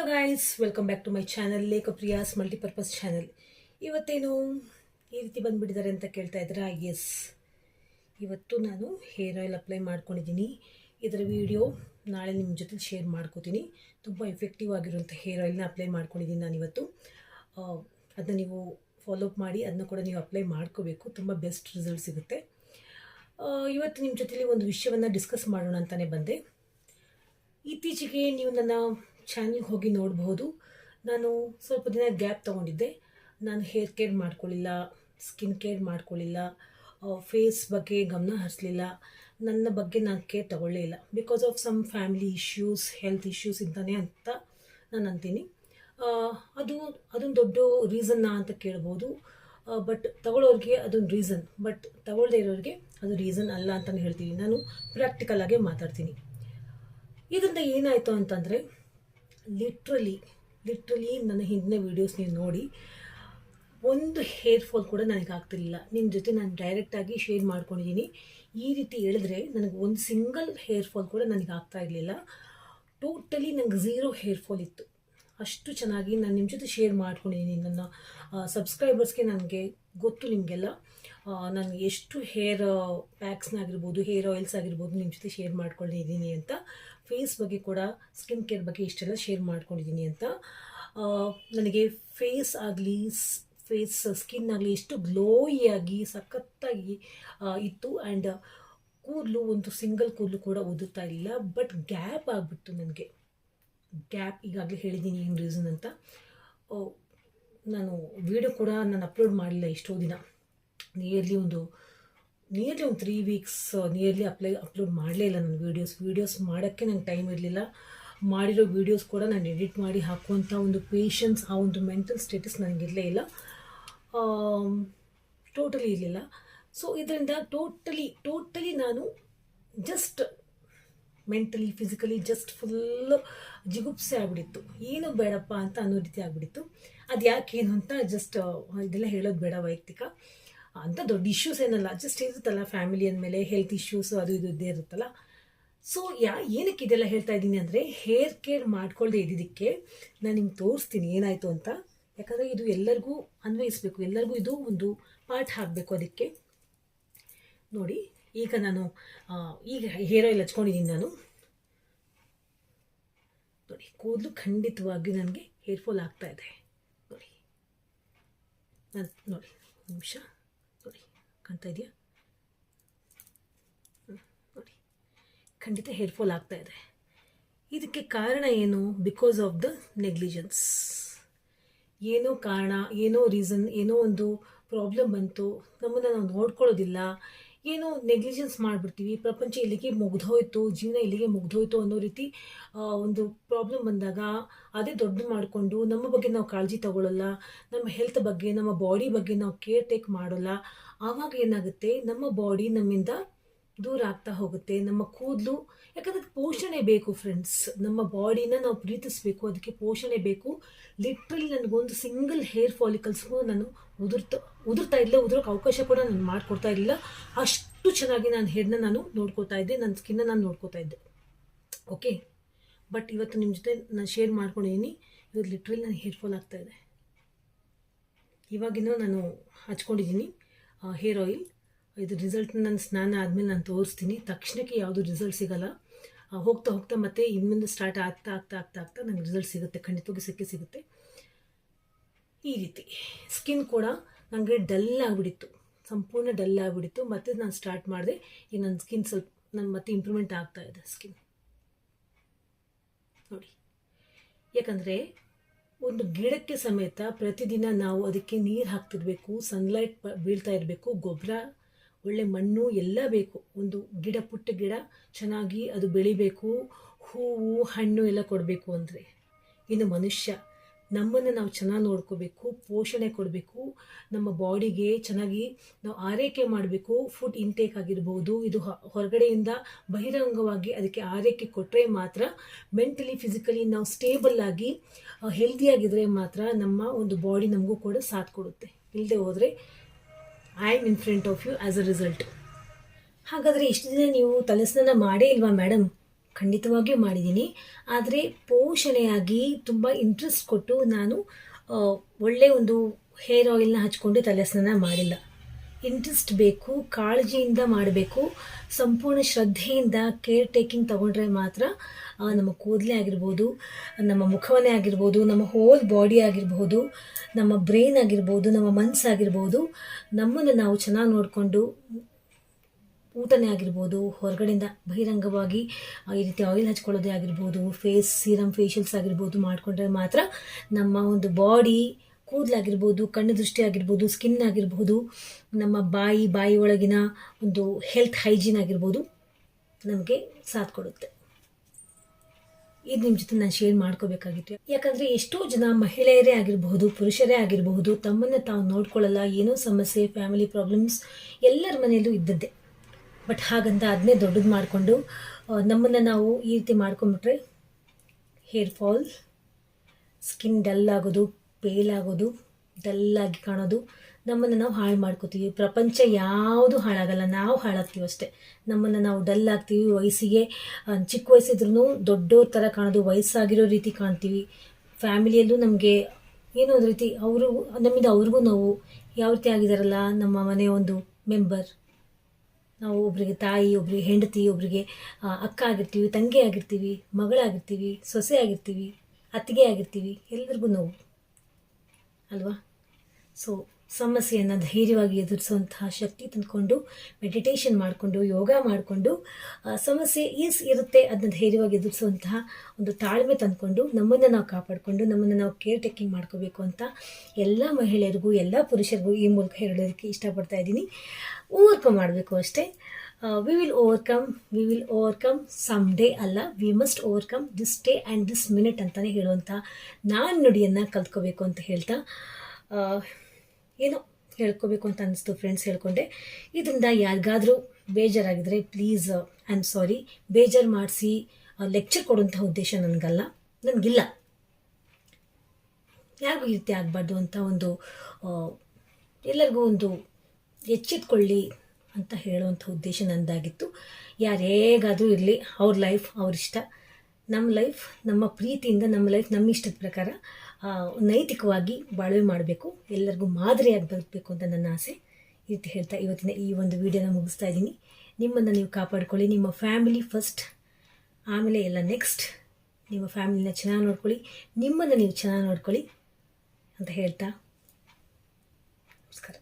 Hello guys welcome back to my channel Lekhapriyas multipurpose channel ಇವತ್ತೇನು ಈ ರೀತಿ ಬಂದುಬಿಟ್ಟಿದ್ದಾರೆ ಅಂತ ಕೇಳ್ತಾ ಇದ್ದೀರಾ? ಎಸ್ ಇವತ್ತು ನಾನು ಹೇರ್ ಆಯಿಲ್ ಅಪ್ಲೈ ಮಾಡ್ಕೊಂಡಿದ್ದೀನಿ. ಇದರ ವಿಡಿಯೋ ನಾಳೆ ನಿಮ್ಮ ಜೊತೆ ಶೇರ್ ಮಾಡ್ಕೋತೀನಿ. ತುಂಬ ಎಫೆಕ್ಟಿವ್ ಆಗಿರುವಂಥ ಹೇರ್ ಆಯಿಲ್ನ ಅಪ್ಲೈ ಮಾಡ್ಕೊಂಡಿದ್ದೀನಿ ನಾನು ಇವತ್ತು. ಅದನ್ನ ನೀವು ಫಾಲೋ ಅಪ್ ಮಾಡಿ, ಅದನ್ನ ಕೂಡ ನೀವು ಅಪ್ಲೈ ಮಾಡ್ಕೋಬೇಕು. ತುಂಬ ಬೆಸ್ಟ್ ರಿಸಲ್ಟ್ ಸಿಗುತ್ತೆ. ಇವತ್ತು ನಿಮ್ಮ ಜೊತೆಲಿ ಒಂದು ವಿಷಯವನ್ನು ಡಿಸ್ಕಸ್ ಮಾಡೋಣ ಅಂತಲೇ ಬಂದೆ. ಇತ್ತೀಚೆಗೆ ನೀವು ನನ್ನ ಚಾನಲ್ಗೆ ಹೋಗಿ ನೋಡಬಹುದು ನಾನು ಸ್ವಲ್ಪ ದಿನ ಗ್ಯಾಪ್ ತೊಗೊಂಡಿದ್ದೆ. ನಾನು ಹೇರ್ ಕೇರ್ ಮಾಡ್ಕೊಳ್ಳಿಲ್ಲ ಸ್ಕಿನ್ ಕೇರ್ ಮಾಡ್ಕೊಳ್ಳಿಲ್ಲ ಫೇಸ್ ಬಗ್ಗೆ ಗಮನ ಹರಿಸಲಿಲ್ಲ. ನನ್ನ ಬಗ್ಗೆ ನಾನು ಕೇರ್ ತಗೊಳ್ಳೇ ಇಲ್ಲ. Because of some family issues health issues ಇಂತಾನೆ ಅಂತ ನಾನು ಅಂತೀನಿ. ಅದು, ಅದೊಂದು ದೊಡ್ಡ ರೀಸನ್ನ ಅಂತ ಕೇಳ್ಬೋದು. ಬಟ್ ತಗೊಳ್ಳೋರಿಗೆ ಅದೊಂದು ರೀಸನ್ ಬಟ್ ತಗೊಳ್ಳದೇ ಇರೋರಿಗೆ ಅದು ರೀಸನ್ ಅಲ್ಲ ಅಂತಲೇ ಹೇಳ್ತೀನಿ. ನಾನು ಪ್ರಾಕ್ಟಿಕಲ್ ಆಗಿ ಮಾತಾಡ್ತೀನಿ. ಇದರಿಂದ ಏನಾಯಿತು ಅಂತಂದರೆ ಲಿಟ್ರಲಿ ಲಿಟ್ರಲಿ ನನ್ನ ಹಿಂದಿನ ವೀಡಿಯೋಸ್ ನೀವು ನೋಡಿ. ಒಂದು ಹೇರ್ ಫಾಲ್ ಕೂಡ ನನಗೆ ಆಗ್ತಿರಲಿಲ್ಲ. ನಿಮ್ಮ ಜೊತೆ ನಾನು ಡೈರೆಕ್ಟಾಗಿ ಶೇರ್ ಮಾಡ್ಕೊಂಡಿದ್ದೀನಿ ಈ ರೀತಿ ಹೇಳಿದ್ರೆ ನನಗೆ ಒಂದು ಸಿಂಗಲ್ ಹೇರ್ ಫಾಲ್ ಕೂಡ ನನಗೆ ಆಗ್ತಾ ಇರಲಿಲ್ಲ. ಟೋಟಲಿ ನನಗೆ ಝೀರೋ ಹೇರ್ ಫಾಲ್ ಇತ್ತು. ಅಷ್ಟು ಚೆನ್ನಾಗಿ ನಾನು ನಿಮ್ಮ ಜೊತೆ ಶೇರ್ ಮಾಡ್ಕೊಂಡಿದ್ದೀನಿ ನನ್ನ ಸಬ್ಸ್ಕ್ರೈಬರ್ಸ್ಗೆ ನನಗೆ ಗೊತ್ತು ನಿಮಗೆಲ್ಲ. ನಾನು ಎಷ್ಟು ಹೇರ್ ಪ್ಯಾಕ್ಸ್ನಾಗಿರ್ಬೋದು ಹೇರ್ ಆಯಿಲ್ಸ್ ಆಗಿರ್ಬೋದು ನಿಮ್ಮ ಜೊತೆ ಶೇರ್ ಮಾಡ್ಕೊಂಡಿದ್ದೀನಿ ಅಂತ. ಫೇಸ್ ಬಗ್ಗೆ ಕೂಡ ಸ್ಕಿನ್ ಕೇರ್ ಬಗ್ಗೆ ಇಷ್ಟೆಲ್ಲ ಶೇರ್ ಮಾಡ್ಕೊಂಡಿದ್ದೀನಿ ಅಂತ. ನನಗೆ ಫೇಸ್ ಆಗಲಿ ಫೇಸ್ ಸ್ಕಿನ್ ಆಗಲಿ ಎಷ್ಟು ಗ್ಲೋಯಿಯಾಗಿ ಸಖತ್ತಾಗಿ ಇತ್ತು. ಆ್ಯಂಡ್ ಕೂದಲು, ಒಂದು ಸಿಂಗಲ್ ಕೂದಲು ಕೂಡ ಓದುತ್ತಾ ಇಲ್ಲ ಬಟ್ ಗ್ಯಾಪ್ ಆಗಿಬಿಟ್ಟು ನನಗೆ. ಗ್ಯಾಪ್ ಈಗಾಗಲೇ ಹೇಳಿದ್ದೀನಿ ಏನು ರೀಸನ್ ಅಂತ. ನಾನು ವಿಡಿಯೋ ಕೂಡ ನಾನು ಅಪ್ಲೋಡ್ ಮಾಡಿಲ್ಲ ಎಷ್ಟೋ ದಿನ. ನಿಯರ್ಲಿ ಒಂದು ನಿಯರ್ಲಿ ಒಂದು three weeks nearly apply upload ಮಾಡಲೇ ಇಲ್ಲ ನನ್ನ ವೀಡಿಯೋಸ್ ವೀಡಿಯೋಸ್ ಮಾಡೋಕ್ಕೆ ನಂಗೆ ಟೈಮ್ ಇರಲಿಲ್ಲ. ಮಾಡಿರೋ ವೀಡಿಯೋಸ್ ಕೂಡ ನಾನು ಎಡಿಟ್ ಮಾಡಿ ಹಾಕುವಂಥ ಒಂದು ಪೇಷನ್ಸ್ ಆ ಒಂದು ಮೆಂಟಲ್ ಸ್ಟೇಟಸ್ ನನಗಿರಲೇ ಇಲ್ಲ. ಟೋಟಲಿ ಇರಲಿಲ್ಲ. ಸೊ ಇದರಿಂದ ಟೋಟಲಿ ಟೋಟಲಿ ನಾನು just mentally physically just full ಜಿಗುಪ್ಸೆ ಆಗ್ಬಿಟ್ಟಿತ್ತು ಏನು ಬೇಡಪ್ಪ ಅಂತ ಅನ್ನೋ ರೀತಿ ಆಗ್ಬಿಟ್ಟಿತ್ತು ಅದು ಏನು ಅಂತ ಜಸ್ಟ್ ಇದೆಲ್ಲ ಹೇಳೋದು ಬೇಡ ವೈಯಕ್ತಿಕ. ಅಂತ ದೊಡ್ಡ ಇಶ್ಯೂಸ್ ಏನಲ್ಲ ಜಸ್ಟ್ ಇರುತ್ತಲ್ಲ ಫ್ಯಾಮಿಲಿ ಅಂದಮೇಲೆ ಹೆಲ್ತ್ ಇಶ್ಯೂಸ್ ಅದು ಇದು ಇದ್ದೇ ಇರುತ್ತಲ್ಲ. ಸೊ ಯಾ, ಏನಕ್ಕೆ ಇದೆಲ್ಲ ಹೇಳ್ತಾ ಇದ್ದೀನಿ ಅಂದರೆ ಹೇರ್ ಕೇರ್ ಮಾಡ್ಕೊಳ್ಳದೆ ಇದ್ದಿದ್ದಕ್ಕೆ ನಾನು ನಿಮ್ಗೆ ತೋರಿಸ್ತೀನಿ ಏನಾಯಿತು ಅಂತ. ಯಾಕಂದರೆ ಇದು ಎಲ್ಲರಿಗೂ ಅನ್ವಯಿಸಬೇಕು, ಎಲ್ಲರಿಗೂ ಇದು ಒಂದು ಪಾರ್ಟ್ ಆಗಬೇಕು ಅದಕ್ಕೆ. ನೋಡಿ, ಈಗ ನಾನು ಈಗ ಹೇರ್ ಆಯಿಲ್ ಹಚ್ಕೊಂಡಿದ್ದೀನಿ ನಾನು. ನೋಡಿ, ಕೂದಲು ಖಂಡಿತವಾಗಿ ನನಗೆ ಹೇರ್ ಫಾಲ್ ಆಗ್ತಾ ಇದೆ. ನೋಡಿ. ನಾನು, ನೋಡಿ ನಿಮಿಷ. ಕಾಣ್ತಾ ಇದೆಯಾ? ನೋಡಿ. ಖಂಡಿತ ಹೇರ್ ಫಾಲ್ ಆಗ್ತಾ ಇದೆ. ಇದಕ್ಕೆ ಕಾರಣ ಏನು? ಬಿಕಾಸ್ ಆಫ್ ದ ನೆಗ್ಲಿಜೆನ್ಸ್ ಏನೋ ಕಾರಣ, ಏನೋ ರೀಸನ್ ಏನೋ ಒಂದು ಪ್ರಾಬ್ಲಮ್ ಬಂತು. ನಮ್ಮನ್ನು ನಾವು ನೋಡ್ಕೊಳ್ಳೋದಿಲ್ಲ. ಏನೋ ನೆಗ್ಲಿಜೆನ್ಸ್ ಮಾಡಿಬಿಡ್ತೀವಿ. ಪ್ರಪಂಚ ಇಲ್ಲಿಗೆ ಮುಗ್ದೋಯ್ತು ಜೀವನ ಇಲ್ಲಿಗೆ ಮುಗ್ದೋಯ್ತು ಅನ್ನೋ ರೀತಿ ಒಂದು ಪ್ರಾಬ್ಲಮ್ ಬಂದಾಗ ಅದೇ ದೊಡ್ಡ ಮಾಡಿಕೊಂಡು ನಮ್ಮ ಬಗ್ಗೆ ನಾವು ಕಾಳಜಿ ತಗೊಳ್ಳಲ್ಲ ನಮ್ಮ ಹೆಲ್ತ್ ಬಗ್ಗೆ, ನಮ್ಮ ಬಾಡಿ ಬಗ್ಗೆ ನಾವು ಕೇರ್ ಟೇಕ್ ಮಾಡೋಲ್ಲ. ಆವಾಗ ಏನಾಗುತ್ತೆ? ನಮ್ಮ ಬಾಡಿ ನಮ್ಮಿಂದ ದೂರ ಆಗ್ತಾ ಹೋಗುತ್ತೆ. ನಮ್ಮ ಕೂದಲು, ಯಾಕಂದ್ರೆ ಪೋಷಣೆ ಬೇಕು ಫ್ರೆಂಡ್ಸ್ ನಮ್ಮ ಬಾಡಿನ ನಾವು ಪ್ರೀತಿಸಬೇಕು, ಅದಕ್ಕೆ ಪೋಷಣೆ ಬೇಕು. ಲಿಟ್ರಲಿ ನನಗೊಂದು ಸಿಂಗಲ್ ಹೇರ್ ಫಾಲಿಕಲ್ಸ್ಗೂ ನಾನು ಉದುರ್ತಾ ಉದುರ್ತಾ ಇಲ್ಲ ಉದುರೋಕೆ ಅವಕಾಶ ಕೂಡ ನಾನು ಮಾಡಿಕೊಡ್ತಾ ಇರಲಿಲ್ಲ. ಅಷ್ಟು ಚೆನ್ನಾಗಿ ನಾನು ಹೆಡ್ನ ನಾನು ನೋಡ್ಕೋತಾ ಇದ್ದೆ ನನ್ನ ಸ್ಕಿನ್ನ ನಾನು ನೋಡ್ಕೋತಾ ಇದ್ದೆ. ಓಕೆ ಬಟ್ ಇವತ್ತು ನಿಮ್ಮ ಜೊತೆ ನಾನು ಶೇರ್ ಮಾಡ್ಕೊಂಡಿದ್ದೀನಿ ಇವತ್ತು ಲಿಟ್ರಲಿ ನನಗೆ ಹೇರ್ ಫಾಲ್ ಆಗ್ತಾ ಇದೆ. ಇವಾಗಿನೂ ನಾನು ಹಚ್ಕೊಂಡಿದ್ದೀನಿ ಹೇರ್ ಆಯಿಲ್ ಇದು ರಿಸಲ್ಟ್ ನಾನು ಸ್ನಾನ ಆದಮೇಲೆ ನಾನು ತೋರಿಸ್ತೀನಿ. ತಕ್ಷಣಕ್ಕೆ ಯಾವುದು ರಿಸಲ್ಟ್ ಸಿಗಲ್ಲ. ಹೋಗ್ತಾ ಹೋಗ್ತಾ ಮತ್ತೆ ಇನ್ನೊಂದು ಸ್ಟಾರ್ಟ್ ಆಗ್ತಾ ಆಗ್ತಾ ಆಗ್ತಾ ಆಗ್ತಾ ನನಗೆ ರಿಸಲ್ಟ್ ಸಿಗುತ್ತೆ ಖಂಡಿತವಾಗಿ ಸಿಕ್ಕೇ ಸಿಗುತ್ತೆ. ಈ ರೀತಿ. ಸ್ಕಿನ್ ಕೂಡ ನನಗೆ ಡಲ್ ಆಗಿಬಿಡಿತ್ತು. ಸಂಪೂರ್ಣ ಡಲ್ ಆಗಿಬಿಡಿತ್ತು. ಮತ್ತೆ ನಾನು ಸ್ಟಾರ್ಟ್ ಮಾಡಿದೆ ಈಗ ನನ್ನ ಸ್ಕಿನ್ ಸ್ವಲ್ಪ ನನ್ನ ಮತ್ತೆ ಇಂಪ್ರೂವ್ಮೆಂಟ್ ಆಗ್ತಾ ಇದೆ ಸ್ಕಿನ್ ನೋಡಿ. ಯಾಕಂದರೆ, ಒಂದು ಗಿಡಕ್ಕೆ ಸಮೇತ ಪ್ರತಿದಿನ ನಾವು ಅದಕ್ಕೆ ನೀರು ಹಾಕ್ತಿರ್ಬೇಕು ಸನ್ಲೈಟ್ ಬೀಳ್ತಾ ಇರಬೇಕು ಗೊಬ್ಬರ ಒಳ್ಳೆ ಮಣ್ಣು ಎಲ್ಲ ಬೇಕು. ಒಂದು ಗಿಡ, ಪುಟ್ಟ ಗಿಡ, ಚೆನ್ನಾಗಿ ಅದು ಬೆಳಿಬೇಕು, ಹೂವು, ಹಣ್ಣು ಎಲ್ಲ ಕೊಡಬೇಕು ಅಂದರೆ. ಇನ್ನು ಮನುಷ್ಯ ನಮ್ಮನ್ನು ನಾವು ಚೆನ್ನಾಗಿ ನೋಡ್ಕೋಬೇಕು, ಪೋಷಣೆ ಕೊಡಬೇಕು, ನಮ್ಮ ಬಾಡಿಗೆ ಚೆನ್ನಾಗಿ ನಾವು ಆರೈಕೆ ಮಾಡಬೇಕು ಫುಡ್ ಇಂಟೇಕ್ ಆಗಿರ್ಬೋದು, ಇದು ಹೊರಗಡೆಯಿಂದ ಬಹಿರಂಗವಾಗಿ ಅದಕ್ಕೆ ಆರೈಕೆ ಕೊಟ್ಟರೆ ಮಾತ್ರ ಮೆಂಟಲಿ ಫಿಸಿಕಲಿ ನಾವು ಸ್ಟೇಬಲ್ ಆಗಿ ಹೆಲ್ದಿಯಾಗಿದ್ದರೆ ಮಾತ್ರ ನಮ್ಮ ಒಂದು ಬಾಡಿ ನಮಗೂ ಕೂಡ ಸಾಥ್ ಕೊಡುತ್ತೆ. ಇಲ್ಲದೆ ಹೋದರೆ I am in front of you as a result ಹಾಗಾದರೆ ಇಷ್ಟು ದಿನ ನೀವು ತಲೆಸ್ನಾನ ಮಾಡೇ ಇಲ್ವಾ ಮೇಡಮ್ ಖಂಡಿತವಾಗಿಯೂ ಮಾಡಿದ್ದೀನಿ. ಆದರೆ ಪೋಷಣೆಯಾಗಿ ತುಂಬ ಇಂಟ್ರೆಸ್ಟ್ ಕೊಟ್ಟು ನಾನು ಒಳ್ಳೆಯ ಒಳ್ಳೆ ಒಂದು ಹೇರ್ ಆಯಿಲ್ನ ಹಚ್ಕೊಂಡು ತಲೆ ಸ್ನಾನ ಮಾಡಿಲ್ಲ. ಇಂಟ್ರೆಸ್ಟ್ ಬೇಕು, ಕಾಳಜಿಯಿಂದ ಮಾಡಬೇಕು, ಸಂಪೂರ್ಣ ಶ್ರದ್ಧೆಯಿಂದ ಕೇರ್ ಟೇಕಿಂಗ್ ತಗೊಂಡ್ರೆ ಮಾತ್ರ ನಮ್ಮ ಕೂದಲೇ ಆಗಿರ್ಬೋದು, ನಮ್ಮ ಮುಖವನ್ನೇ ಆಗಿರ್ಬೋದು, ನಮ್ಮ ಹೋಲ್ ಬಾಡಿ ಆಗಿರ್ಬೋದು, ನಮ್ಮ ಬ್ರೈನ್ ಆಗಿರ್ಬೋದು, ನಮ್ಮ ಮನಸ್ಸಾಗಿರ್ಬೋದು ನಮ್ಮನ್ನು ನಾವು ಚೆನ್ನಾಗಿ ನೋಡಿಕೊಂಡು ಊಟನೇ ಆಗಿರ್ಬೋದು, ಹೊರಗಡೆಯಿಂದ ಬಹಿರಂಗವಾಗಿ ಈ ರೀತಿ ಆಯಿಲ್ ಹಚ್ಕೊಳ್ಳೋದೇ ಆಗಿರ್ಬೋದು ಫೇಸ್ ಸೀರಮ್ ಫೇಶಿಯಲ್ಸ್ ಆಗಿರ್ಬೋದು ಮಾಡಿಕೊಂಡ್ರೆ ಮಾತ್ರ ನಮ್ಮ ಒಂದು ಬಾಡಿ ಕೂದಲಾಗಿರ್ಬೋದು, ಕಣ್ಣು ದೃಷ್ಟಿ ಆಗಿರ್ಬೋದು ಸ್ಕಿನ್ ಆಗಿರ್ಬೋದು, ನಮ್ಮ ಬಾಯಿ ಬಾಯಿ ಒಳಗಿನ ಒಂದು ಹೆಲ್ತ್ ಹೈಜೀನ್ ಆಗಿರ್ಬೋದು ನಮಗೆ ಸಾಥ್ ಕೊಡುತ್ತೆ. ಇದು ನಿಮ್ಮ ಜೊತೆ ನಾನು ಶೇರ್ ಮಾಡ್ಕೋಬೇಕಾಗಿತ್ತು. ಯಾಕಂದರೆ ಎಷ್ಟೋ ಜನ ಮಹಿಳೆಯರೇ ಆಗಿರಬಹುದು ಪುರುಷರೇ ಆಗಿರಬಹುದು ತಮ್ಮನ್ನು ತಾವು ನೋಡ್ಕೊಳ್ಳಲ್ಲ, ಏನೋ ಸಮಸ್ಯೆ ಫ್ಯಾಮಿಲಿ ಪ್ರಾಬ್ಲಮ್ಸ್ ಎಲ್ಲರ ಮನೆಯಲ್ಲೂ ಇದ್ದದ್ದೇ. ಬಟ್ ಹಾಗಂತ ಅದನ್ನೇ ದೊಡ್ಡದು ಮಾಡಿಕೊಂಡು ನಮ್ಮನ್ನು ನಾವು ಈ ರೀತಿ ಮಾಡ್ಕೊಂಬಿಟ್ರೆ ಹೇರ್ ಫಾಲ್ ಸ್ಕಿನ್ ಡಲ್ ಆಗೋದು ಪೇಲ್ ಆಗೋದು ಡಲ್ಲಾಗಿ ಕಾಣೋದು, ನಮ್ಮನ್ನು ನಾವು ಹಾಳು ಮಾಡ್ಕೋತೀವಿ. ಪ್ರಪಂಚ ಯಾವುದು ಹಾಳಾಗಲ್ಲ, ನಾವು ಹಾಳಾಗ್ತೀವಿ ಅಷ್ಟೇ. ನಮ್ಮನ್ನು ನಾವು ಡಲ್ ಆಗ್ತೀವಿ, ವಯಸ್ಸಿಗೆ ಚಿಕ್ಕ ವಯಸ್ಸಿದ್ರೂ ದೊಡ್ಡೋರ ಥರ ಕಾಣೋದು, ವಯಸ್ಸಾಗಿರೋ ರೀತಿ ಕಾಣ್ತೀವಿ. ಫ್ಯಾಮಿಲಿಯಲ್ಲೂ ನಮಗೆ ಏನೋ ಒಂದು ರೀತಿ ಅವರು, ನಮ್ಮಿಂದ ಅವ್ರಿಗೂ ನಾವು, ಯಾವ ರೀತಿ ಆಗಿದಾರಲ್ಲ, ನಮ್ಮ ಮನೆಯ ಒಂದು ಮೆಂಬರ್ ನಾವು ಒಬ್ಬರಿಗೆ ತಾಯಿ ಒಬ್ಬರಿಗೆ ಹೆಂಡತಿ ಒಬ್ಬರಿಗೆ ಅಕ್ಕ ಆಗಿರ್ತೀವಿ, ತಂಗಿ ಆಗಿರ್ತೀವಿ, ಮಗಳಾಗಿರ್ತೀವಿ, ಸೊಸೆ ಆಗಿರ್ತೀವಿ, ಅತ್ತಿಗೆ ಆಗಿರ್ತೀವಿ ಎಲ್ಲರಿಗೂ ನೋವು. ಅಲ್ವಾ? ಸೊ ಸಮಸ್ಯೆಯನ್ನು ಧೈರ್ಯವಾಗಿ ಎದುರಿಸುವಂತಹ ಶಕ್ತಿ ತಂದುಕೊಂಡು ಮೆಡಿಟೇಷನ್ ಮಾಡಿಕೊಂಡು, ಯೋಗ ಮಾಡಿಕೊಂಡು ಸಮಸ್ಯೆ ಈಸ್ ಇರುತ್ತೆ ಅದನ್ನ ಧೈರ್ಯವಾಗಿ ಎದುರಿಸುವಂತಹ ಒಂದು ತಾಳ್ಮೆ ತಂದುಕೊಂಡು, ನಮ್ಮನ್ನು ನಾವು ಕಾಪಾಡಿಕೊಂಡು, ನಮ್ಮನ್ನು ನಾವು ಕೇರ್ ಟೇಕಿಂಗ್ ಮಾಡ್ಕೋಬೇಕು ಅಂತ ಎಲ್ಲ ಮಹಿಳೆಯರಿಗೂ, ಎಲ್ಲ ಪುರುಷರಿಗೂ ಈ ಮೂಲಕ ಹೇಳೋದಕ್ಕೆ ಇಷ್ಟಪಡ್ತಾ ಇದ್ದೀನಿ. ಓವರ್ಕಮ್ ಮಾಡಬೇಕು ಅಷ್ಟೇ. We will overcome we will overcome some day ಅಲ್ಲ we must overcome this day and this minute ಅಂತಲೇ ಹೇಳುವಂಥ ನಾನು ನುಡಿಯನ್ನು ಕಲ್ತ್ಕೋಬೇಕು ಅಂತ ಹೇಳ್ತಾ ಏನೋ ಹೇಳ್ಕೋಬೇಕು ಅಂತ ಅನಿಸ್ತು ಫ್ರೆಂಡ್ಸ್ ಹೇಳ್ಕೊಂಡೆ. ಇದರಿಂದ ಯಾರಿಗಾದರೂ ಬೇಜಾರಾಗಿದ್ದರೆ ಪ್ಲೀಸ್ ಐ ಆಮ್ ಸಾರಿ ಬೇಜಾರು ಮಾಡಿಸಿ ಲೆಕ್ಚರ್ ಕೊಡುವಂಥ ಉದ್ದೇಶ ನನಗಲ್ಲ, ನನಗಿಲ್ಲ. ಯಾರಿಗೂ ಈ ರೀತಿ ಆಗಬಾರ್ದು ಅಂತ ಒಂದು ಎಲ್ಲರಿಗೂ ಒಂದು ಎಚ್ಚೆತ್ಕೊಳ್ಳಿ ಅಂತ ಹೇಳುವಂಥ ಉದ್ದೇಶ ನನ್ನದಾಗಿತ್ತು ಯಾರು ಹೇಗಾದರೂ ಇರಲಿ, ಅವ್ರ ಲೈಫ್ ಅವ್ರ ಇಷ್ಟ ನಮ್ಮ ಲೈಫ್ ನಮ್ಮ ಪ್ರೀತಿಯಿಂದ ನಮ್ಮ ಲೈಫ್ ನಮ್ಮ ಇಷ್ಟದ ಪ್ರಕಾರ. ನೈತಿಕವಾಗಿ ಬಾಳ್ವೆ ಮಾಡಬೇಕು, ಎಲ್ಲರಿಗೂ ಮಾದರಿಯಾಗಿ ಬದುಕಬೇಕು ಅಂತ ನನ್ನ ಆಸೆ. ರೀತಿ ಹೇಳ್ತಾ ಇವತ್ತಿನ ಈ ಒಂದು ವಿಡಿಯೋನ ಮುಗಿಸ್ತಾ ಇದ್ದೀನಿ. ನಿಮ್ಮನ್ನು ನೀವು ಕಾಪಾಡ್ಕೊಳ್ಳಿ, ನಿಮ್ಮ ಫ್ಯಾಮಿಲಿ ಫಸ್ಟ್. ಆಮೇಲೆ ಎಲ್ಲ ನೆಕ್ಸ್ಟ್. ನಿಮ್ಮ ಫ್ಯಾಮಿಲಿನ ಚೆನ್ನಾಗಿ ನೋಡ್ಕೊಳ್ಳಿ, ನಿಮ್ಮನ್ನು ನೀವು ಚೆನ್ನಾಗಿ ನೋಡ್ಕೊಳ್ಳಿ ಅಂತ ಹೇಳ್ತಾ ನಮಸ್ಕಾರ.